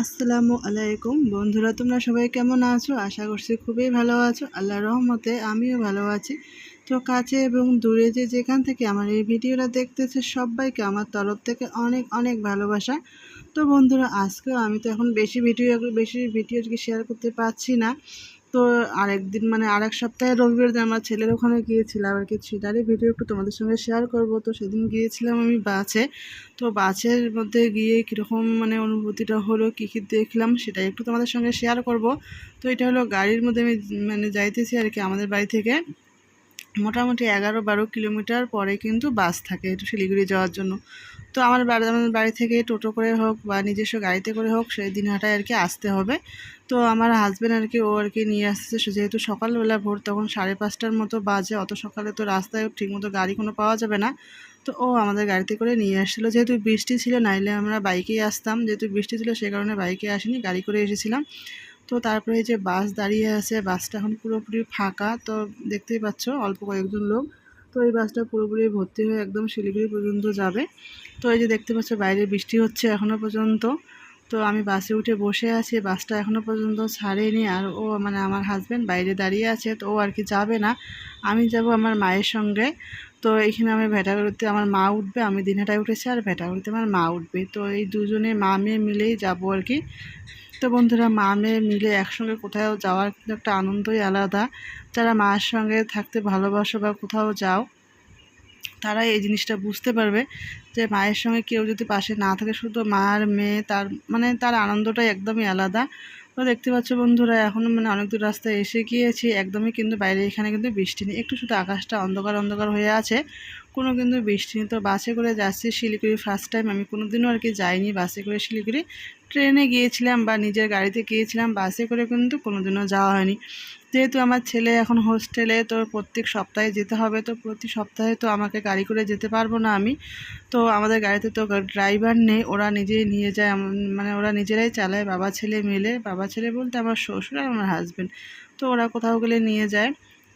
আসসালামু আলাইকুম। বন্ধুরা, তোমরা সবাই কেমন আছো? আশা করছি খুবই ভালো আছো। আল্লাহ রহমতে আমিও ভালো আছি। তো কাছে এবং দূরে যে যেখান থেকে আমার এই ভিডিওটা দেখতেছে, সবাইকে আমার তরফ থেকে অনেক অনেক ভালোবাসা। তো বন্ধুরা, আজকেও আমি তো এখন বেশি ভিডিও বেশি ভিডিও শেয়ার করতে পারছি না। তো আরেক দিন মানে আরেক সপ্তাহে রবিবার দিন আমার ছেলের ওখানে গিয়েছিলাম আর কি। সেটারই ভিডিও একটু তোমাদের সঙ্গে শেয়ার করব। তো সেদিন গিয়েছিলাম আমি বাসে। তো বাসের মধ্যে গিয়ে কীরকম মানে অনুভূতিটা হলো, কী কী দেখলাম সেটাই একটু তোমাদের সঙ্গে শেয়ার করব। তো এটা হলো গাড়ির মধ্যে আমি মানে যাইতেছি আর কি আমাদের বাড়ি থেকে। মোটামুটি এগারো বারো কিলোমিটার পরে কিন্তু বাস থাকে একটু শিলিগুড়ি যাওয়ার জন্য। তো আমার বাড়ি, আমাদের বাড়ি থেকে টোটো করে হোক বা নিজস্ব গাড়িতে করে হোক, সেই দিনহাটায় আর কি আসতে হবে। তো আমার হাজব্যান্ড আর কি ও আর কি নিয়ে আসছে। যেহেতু সকালবেলা ভোর, তখন সাড়ে পাঁচটার মতো বাজে। অত সকালে তো রাস্তায় ঠিকমতো গাড়ি কোনো পাওয়া যাবে না। তো ও আমাদের গাড়িতে করে নিয়ে আসছিল। যেহেতু বৃষ্টি ছিল, নাইলে আমরা বাইকেই আসতাম। যেহেতু বৃষ্টি ছিল, সে কারণে বাইকে আসিনি, গাড়ি করে এসেছিলাম। তো তারপরে যে বাস দাঁড়িয়ে আছে, বাসটা এখন পুরোপুরি ফাঁকা, তো দেখতেই পাচ্ছ অল্প কয়েকজন লোক। তো এই বাসটা পুরোপুরি ভর্তি হয়ে একদম শিলিগুড়ি পর্যন্ত যাবে। তো এই যে দেখতে পাচ্ছ বাইরে বৃষ্টি হচ্ছে এখনও পর্যন্ত। তো আমি বাসে উঠে বসে আছি, বাসটা এখনও পর্যন্ত ছাড়েনি আর ও মানে আমার হাজব্যান্ড বাইরে দাঁড়িয়ে আছে, তো ও আর কি যাবে না। আমি যাব আমার মায়ের সঙ্গে। তো এইখানে আমি ভেটাগুড়িতে আমার মা উঠবে, আমি দিনহাটায় উঠেছি আর ভেটাগুড়িতে আমার মা উঠবে। তো এই দুজনে মা মেয়ে মিলেই যাব আর কি। তো বন্ধুরা মা মেয়ে মিলে একসঙ্গে কোথাও যাওয়ার কিন্তু একটা আনন্দই আলাদা। যারা মায়ের সঙ্গে থাকতে ভালোবাসো বা কোথাও যাও, তারা এই জিনিসটা বুঝতে পারবে যে মায়ের সঙ্গে কেউ যদি পাশে না থাকে, শুধু মা আর মেয়ে, তার মানে তার আনন্দটাই একদমই আলাদা। তো দেখতে পাচ্ছ বন্ধুরা এখনও মানে অনেক দূর রাস্তায় এসে গিয়েছি, একদমই কিন্তু বাইরে, এখানে কিন্তু বৃষ্টি নেই। একটু শুধু আকাশটা অন্ধকার অন্ধকার হয়ে আছে, কোনো কিন্তু বৃষ্টি নেই। তো বাসে করে যাচ্ছি শিলিগুড়ি ফার্স্ট টাইম আমি কোনো দিনও আর কি যাইনি বাসে করে শিলিগুড়ি। ট্রেনে গিয়েছিলাম বা নিজের গাড়িতে গিয়েছিলাম, বাসে করে কিন্তু কোনো দিনও যাওয়া হয়নি। যেহেতু আমার ছেলে এখন হোস্টেলে, তো প্রত্যেক সপ্তাহে যেতে হবে, তো প্রতি সপ্তাহে তো আমাকে গাড়ি করে যেতে পারব না আমি। তো আমাদের গাড়িতে তো ড্রাইভার নেই, ওরা নিজেই নিয়ে যায় মানে ওরা নিজেরাই চালায়, বাবা ছেলে মিলে। বাবা ছেলে বলতে আমার শ্বশুর আর আমার হাজব্যান্ড তো ওরা কোথাও গেলে নিয়ে যায়।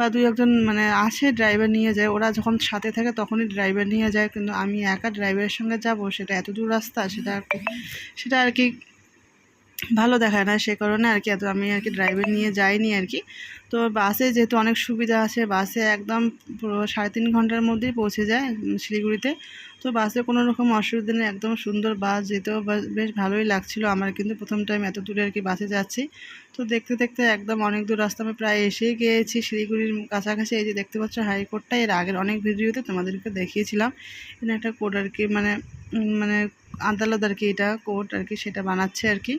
বা দুই একজন মানে আসে ড্রাইভার নিয়ে যায়, ওরা যখন সাথে থাকে তখনই ড্রাইভার নিয়ে যায়, কিন্তু আমি একা ড্রাইভারের সঙ্গে যাব, সেটা এত দূর রাস্তা, সেটা আর কি, সেটা আর কি ভালো দেখায় না সে কারণে আর কি এত আমি আর কি ড্রাইভার নিয়ে যাইনি আর কি। তো বাসে যেহেতু অনেক সুবিধা আছে বাসে একদম পুরো সাড়ে তিন ঘণ্টার মধ্যেই পৌঁছে যায় শিলিগুড়িতে। তো বাসে কোনো রকম অসুবিধা নেই, একদম সুন্দর বাস যেতেও বেশ ভালোই লাগছিল। আমার কিন্তু প্রথম টাইম এত দূরে আর কি বাসে যাচ্ছি। তো দেখতে দেখতে একদম অনেক দূর রাস্তা আমি প্রায় এসেই গিয়েছি শিলিগুড়ির কাছাকাছি। এই যে দেখতে পাচ্ছ হাইকোর্টটা এর আগের অনেক ভিডিওতে তোমাদেরকে দেখিয়েছিলাম। এখানে একটা কোর্ট আর কি মানে মানে আদালত আর কি এটা কোর্ট আর কি সেটা বানাচ্ছে আর কি।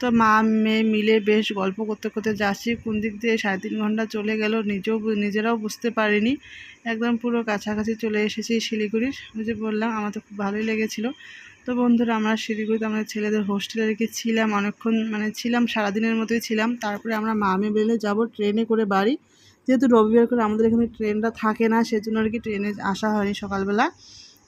তো মা মেয়ে মিলে বেশ গল্প করতে করতে যাচ্ছি, কোন দিক দিয়ে সাড়ে তিন ঘণ্টা চলে গেল নিজেও নিজেরাও বুঝতে পারিনি। একদম পুরো কাছাকাছি চলে এসেছি শিলিগুড়ির। ওই যে বললাম, আমার তো খুব ভালোই লেগেছিলো। তো বন্ধুরা, আমরা শিলিগুড়িতে আমাদের ছেলেদের হোস্টেলে রেখে ছিলাম অনেকক্ষণ মানে ছিলাম সারাদিনের মতোই ছিলাম। তারপরে আমরা মা মেয়ে বেলে যাব ট্রেনে করে বাড়ি। যেহেতু রবিবার করে আমাদের এখানে ট্রেনটা থাকে না, সেজন্য আর কি ট্রেনে আসা হয়নি সকালবেলা।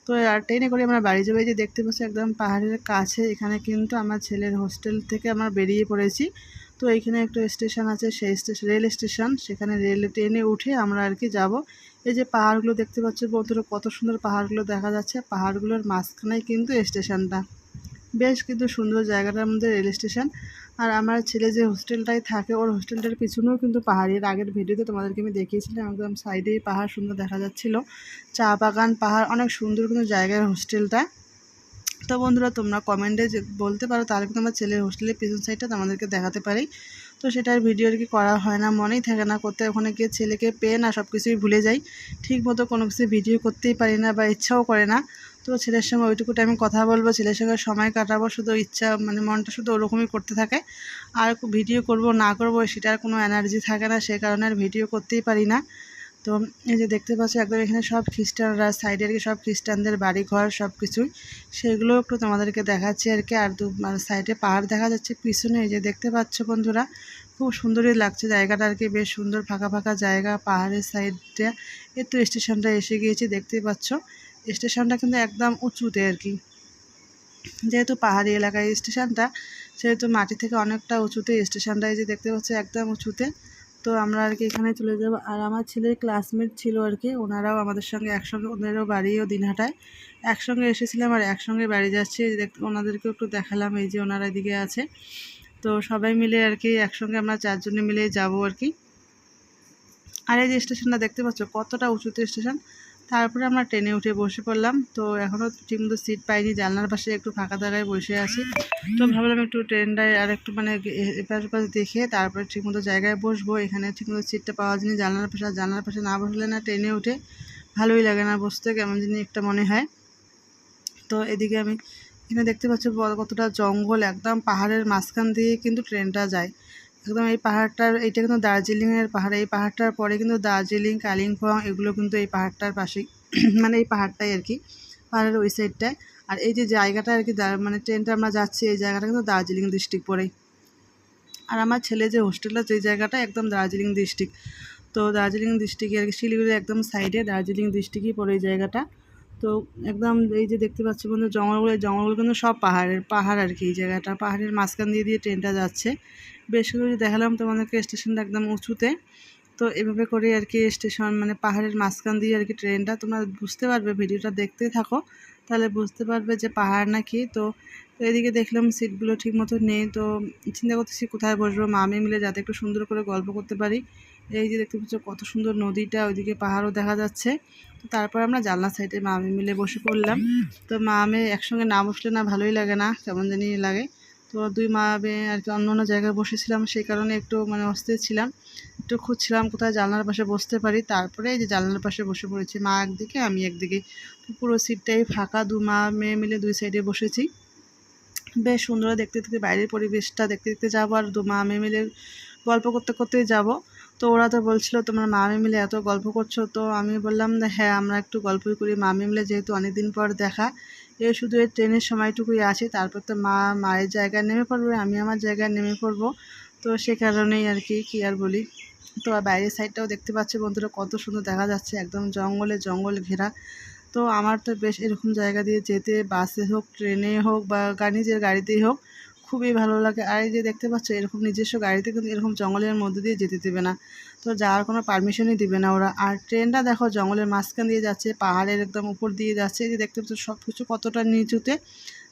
তো আর ট্রেনে করে আমরা বাড়ি যাব যে দেখতে পাচ্ছি একদম পাহাড়ের কাছে, এখানে কিন্তু আমার ছেলের হোস্টেল থেকে আমরা বেরিয়ে পড়েছি। তো এইখানে একটা স্টেশন আছে, সেই স্টেশন রেল স্টেশন, সেখানে রেল ট্রেনে উঠে আমরা আর কি যাব। এই যে পাহাড়গুলো দেখতে পাচ্ছি বন্ধুরা, কত সুন্দর পাহাড়গুলো দেখা যাচ্ছে, পাহাড়গুলোর মাঝখানেই কিন্তু স্টেশনটা। বেশ কিন্তু সুন্দর জায়গাটার মধ্যে রেল স্টেশন। আর আমার ছেলে যে হোস্টেলটায় থাকে, ওর হোস্টেলটার পিছনেও কিন্তু পাহাড়ি। এর আগের ভিডিওতে তোমাদেরকে আমি দেখিয়েছিলাম, একদম সাইডেই পাহাড় সুন্দর দেখা যাচ্ছিল। চা বাগান, পাহাড়, অনেক সুন্দর কিন্তু জায়গায় হোস্টেলটা। তো বন্ধুরা, তোমরা কমেন্টে যে বলতে পারো, তাহলে কিন্তু আমার ছেলের হোস্টেলের পিছন সাইডটা তোমাদেরকে দেখাতে পারি। তো সেটার ভিডিও আর কি করা হয় না, মনেই থাকে না করতে। ওখানে গিয়ে ছেলেকে পেয়ে না সব কিছুই ভুলে যাই। ঠিক মতো কোনো কিছু ভিডিও করতেই পারি না বা ইচ্ছাও করে না। তো ছেলের সঙ্গে ওইটুকু টাইমে কথা বলব, ছেলের সঙ্গে সময় কাটাবো, শুধু ইচ্ছা মানে মনটা শুধু ওরকমই করতে থাকে। আর ভিডিও করব না করব সেটার কোনো এনার্জি থাকে না, সে কারণে আর ভিডিও করতেই পারি না। তো এই যে দেখতে পাচ্ছি, একদম এখানে সব খ্রিস্টানরা সাইডে আর কি সব খ্রিস্টানদের বাড়ি ঘর সব কিছুই সেগুলো একটু তোমাদেরকে দেখাচ্ছি আর কি। আর দু মানে সাইডে পাহাড় দেখা যাচ্ছে, পিছনে এই যে দেখতে পাচ্ছ বন্ধুরা, খুব সুন্দরই লাগছে জায়গাটা আর কি, বেশ সুন্দর ফাঁকা ফাঁকা জায়গা পাহাড়ের সাইডটা এর তো স্টেশনটা এসে গিয়েছি, দেখতেই পাচ্ছ। স্টেশনটা কিন্তু একদম উঁচুতে আর কি। যেহেতু পাহাড়ি এলাকায় স্টেশনটা, সেহেতু মাটি থেকে অনেকটা উঁচুতে স্টেশনটা এই যে দেখতে পাচ্ছি একদম উঁচুতে। তো আমরা আর কি এখানে চলে যাব। আর আমার ছেলের ক্লাসমেট ছিল আর কি, ওনারাও আমাদের সঙ্গে একসঙ্গে, ওনারও বাড়িও দিনহাটায়। একসঙ্গে এসেছিলাম আর একসঙ্গে বাড়ি যাচ্ছি। ওনাদেরকেও একটু দেখালাম, এই যে ওনারা এদিকে আছে। তো সবাই মিলে আর কি একসঙ্গে আমরা চারজনে মিলে যাব আর কি। আর এই যে স্টেশনটা দেখতে পাচ্ছ, কতটা উঁচুতে স্টেশন। তারপরে আমরা ট্রেনে উঠে বসে পড়লাম। তো এখনও ঠিকমতো সিট পাইনি, জানলার পাশে একটু ফাঁকা জায়গায় বসে আছি। তো ভাবলাম একটু ট্রেনটায় আর একটু মানে এপাশ ওপাশ দেখে তারপরে ঠিকমতো জায়গায় বসবো। এখানে ঠিকমতো সিটটা পাওয়া যায়নি, জানলার পাশে, আর জানলার পাশে না বসলে না ট্রেনে উঠে ভালোই লাগে না বসতে, কেমন জানি একটা মনে হয়। তো এদিকে আমি এখানে দেখতে পাচ্ছ কতটা জঙ্গল, একদম পাহাড়ের মাঝখান দিয়ে কিন্তু ট্রেনটা যায়। একদম এই পাহাড়টার, এইটা কিন্তু দার্জিলিংয়ের পাহাড়। এই পাহাড়টার পরে কিন্তু দার্জিলিং, কালিম্পং, এগুলো কিন্তু এই পাহাড়টার পাশেই মানে এই পাহাড়টাই আর কি, পাহাড়ের ওই সাইডটায় আর এই যে জায়গাটা আর কি মানে ট্রেনটা আমরা যাচ্ছি, এই জায়গাটা কিন্তু দার্জিলিং ডিস্ট্রিক্ট পরেই আর আমার ছেলে যে হোস্টেলটা যে জায়গাটা একদম দার্জিলিং ডিস্ট্রিক্ট তো দার্জিলিং ডিস্ট্রিক্টে আর কি শিলিগুড়ির একদম সাইডে দার্জিলিং ডিস্ট্রিক্টই পড়ে এই জায়গাটা। তো একদম এই যে দেখতে পাচ্ছি বন্ধু, জঙ্গলগুলো জঙ্গলগুলো কিন্তু সব পাহাড়ের, পাহাড় আর কি, এই জায়গাটা। পাহাড়ের মাঝখান দিয়ে দিয়ে ট্রেনটা যাচ্ছে। বেশ করে দেখালাম তোমাদেরকে স্টেশনটা একদম উঁচুতে। তো এভাবে করে আর কি স্টেশন মানে পাহাড়ের মাঝখান দিয়ে আর কি ট্রেনটা তোমরা বুঝতে পারবে, ভিডিওটা দেখতে থাকো। তাহলে বুঝতে পারবে যে পাহাড় নাকি। তো তো এদিকে দেখলাম সিটগুলো ঠিক মতো নেই। তো চিন্তা করতেছি কোথায় বসবো মামি মিলে যাতে একটু সুন্দর করে গল্প করতে পারি। এই যে দেখতে পাচ্ছ কত সুন্দর নদীটা, ওইদিকে পাহাড়ও দেখা যাচ্ছে। তো তারপর আমরা জানলা সাইডে মামি মিলে বসে পড়লাম। তো মামে একসঙ্গে না বসলে না ভালোই লাগে না, কেমন জানি লাগে। তো দুই মা মেয়ে আর কি অন্য অন্য জায়গায় বসেছিলাম, সেই কারণে একটু মানে অস্থির ছিলাম। একটু খুঁজছিলাম কোথায় জানলার পাশে বসতে পারি। তারপরে এই যে জানলার পাশে বসে পড়েছি, মা একদিকে, আমি একদিকে। পুরো সিটটাই ফাঁকা, দু মা মেয়ে মিলে দুই সাইডে বসেছি। বেশ সুন্দর দেখতে দেখতে বাইরের পরিবেশটা দেখতে দেখতে যাব আর দু মা মেয়ে মিলে গল্প করতে করতে যাব। তো ওরা তো বলছিল, তোমার মামি মিলে এত গল্প করছ। তো আমি বললাম হ্যাঁ আমরা একটু গল্পই করি মামি মিলে, যেহেতু অনেকদিন পর দেখা। এ শুধু এই ট্রেনের সময়টুকুই আছে, তারপর তো মা মায়ের জায়গায় নেমে পড়বে, আমি আমার জায়গায় নেমে পড়ব। তো সে কারণেই আর কি, কী আর বলি। তো বাইরের সাইডটাও দেখতে পাচ্ছি বন্ধুরা, কত সুন্দর দেখা যাচ্ছে, একদম জঙ্গলে জঙ্গল ঘেরা। তো আমার তো বেশ এরকম জায়গা দিয়ে যেতে, বাসে হোক, ট্রেনে হোক বা নিজের গাড়িতেই হোক খুবই ভালো লাগে। আর এই যে দেখতে পাচ্ছ, এরকম নিজস্ব গাড়িতে কিন্তু এরকম জঙ্গলের মধ্যে দিয়ে যেতে দেবে না। তো যাওয়ার কোনো পারমিশনই দিবে না ওরা। আর ট্রেনটা দেখো জঙ্গলের মাঝখান দিয়ে যাচ্ছে, পাহাড়ের একদম উপর দিয়ে যাচ্ছে। যে দেখতে পাচ্ছ সব কিছু কতটা নিচুতে,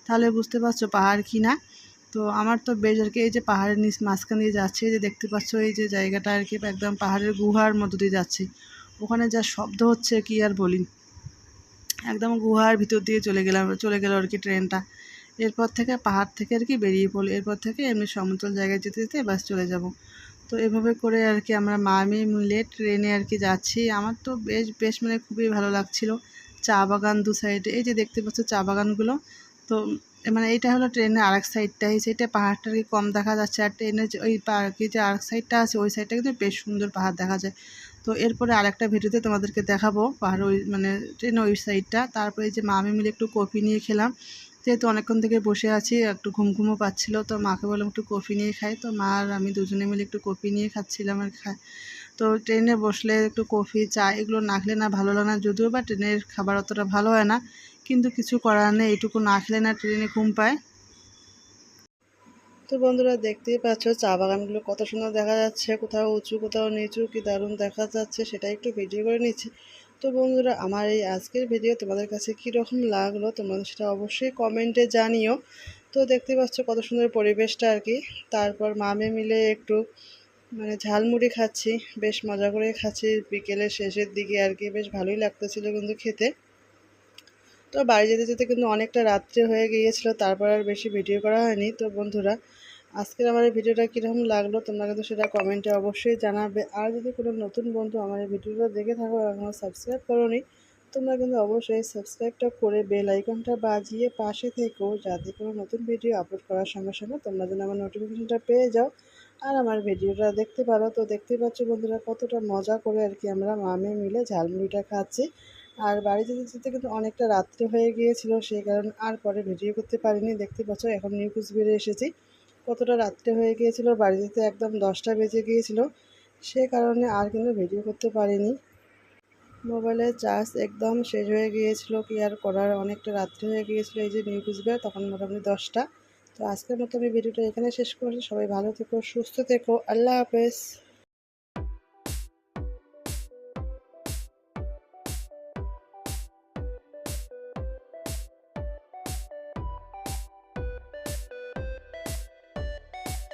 তাহলে বুঝতে পারছ পাহাড় কি না তো আমার তো বেশ আর কি, এই যে পাহাড়ের নিচ মাঝখান দিয়ে যাচ্ছে যে দেখতে পাচ্ছ, এই যে জায়গাটা আর কি একদম পাহাড়ের গুহার মধ্য দিয়ে যাচ্ছে। ওখানে যা শব্দ হচ্ছে, কি আর বলি। একদম গুহার ভিতর দিয়ে চলে গেলাম, চলে গেল আর কি ট্রেনটা। এরপর থেকে পাহাড় থেকে আর কি বেরিয়ে পড়ল এরপর থেকে এমনি সমতল জায়গায় যেতে যেতে বাস চলে যাব। তো এভাবে করে আর কি আমরা মা মেয়ে মিলে ট্রেনে আর কি যাচ্ছি। আমার তো বেশ বেশ মানে খুবই ভালো লাগছিল। চা বাগান দু সাইডে এই যে দেখতে পাচ্ছ চা বাগানগুলো। তো মানে এটা হলো ট্রেনের আরেক সাইডটা এই সাইডে পাহাড়টা কি কম দেখা যাচ্ছে। আর ট্রেনের যে ওই কি যে আরেক সাইডটা আছে, ওই সাইডটা কিন্তু বেশ সুন্দর পাহাড় দেখা যায়। তো এরপরে আরেকটা ভিডিওতে তোমাদেরকে দেখাবো পাহাড় ওই মানে ট্রেনের ওই সাইডটা তারপরে যে মা আমি মিলে একটু কফি নিয়ে খেলাম। যেহেতু অনেকক্ষণ থেকে বসে আছি, একটু ঘুম ঘুমও পাচ্ছিলো, তো মাকে বললাম একটু কফি নিয়ে খাই। তো মা আর আমি দুজনে মিলে একটু কফি নিয়ে খাচ্ছিলাম আর খাই। তো ট্রেনে বসলে একটু কফি, চা এগুলো না খেলে না ভালো লাগে না, যদিও বা ট্রেনের খাবার অতটা ভালো হয় না, কিন্তু কিছু করার নেই এইটুকু না খেলে না ট্রেনে ঘুম পায়। তো বন্ধুরা দেখতেই পাচ্ছ চা বাগানগুলো কত সুন্দর দেখা যাচ্ছে, কোথাও উঁচু, কোথাও নিচু, কি দারুণ দেখা যাচ্ছে সেটা একটু ভিডিও করে নিচ্ছি। তো বন্ধুরা, আমার এই আজকের ভিডিও তোমাদের কাছে কীরকম লাগল তোমাদের সেটা অবশ্যই কমেন্টে জানিও। তো দেখতে পাচ্ছ কত সুন্দর পরিবেশটা আর কি। তারপর মামে মিলে একটু মানে ঝালমুড়ি খাচ্ছি, বেশ মজা করে খাচ্ছি বিকেলের শেষের দিকে আর কি, বেশ ভালোই লাগতেছিল কিন্তু খেতে। তো বাড়ি যেতে যেতে কিন্তু অনেকটা রাত্রে হয়ে গিয়েছিল, তারপর আর বেশি ভিডিও করা হয়নি। তো বন্ধুরা আজকের আমার এই ভিডিওটা কীরকম লাগল তোমরা কিন্তু সেটা কমেন্টে অবশ্যই জানাবে। আর যদি কোনো নতুন বন্ধু আমার এই ভিডিওটা দেখে থাকো এখনও সাবস্ক্রাইব করো তোমরা কিন্তু অবশ্যই সাবস্ক্রাইবটা করে বেল আইকনটা বাজিয়ে পাশে থেকেও যাতে কোনো নতুন ভিডিও আপলোড করার সঙ্গে সঙ্গে তোমরা যেন আমার নোটিফিকেশনটা পেয়ে যাও। আর আমার ভিডিওটা দেখতে পারো তো দেখতে পাচ্ছ বন্ধুরা কতটা মজা করে আর কি আমরা মামে মিলে ঝালমুড়িটা খাচ্ছি। আর বাড়ি যেতে যেতে কিন্তু অনেকটা রাত্রে হয়ে গিয়েছিল, সেই কারণে আর পরে ভিডিও করতে পারিনি। দেখতে পাচ্ছ এখন নিউ কুচবিহারে এসেছি। কতটা রাত্রে হয়ে গিয়েছিল, বাড়িতে একদম দশটা বেজে গিয়েছিল, সে কারণে আর কিন্তু ভিডিও করতে পারিনি। মোবাইলের চার্জ একদম শেষ হয়ে গিয়েছিল, কি আর করার, অনেকটা রাত্রে হয়ে গিয়েছিল, এই যে নিউ কুচবিহার, তখন মোটামুটি দশটা। তো আজকের মতো আমি ভিডিওটা এখানে শেষ করছি, সবাই ভালো থেকো, সুস্থ থেকো, আল্লাহ হাফেজ।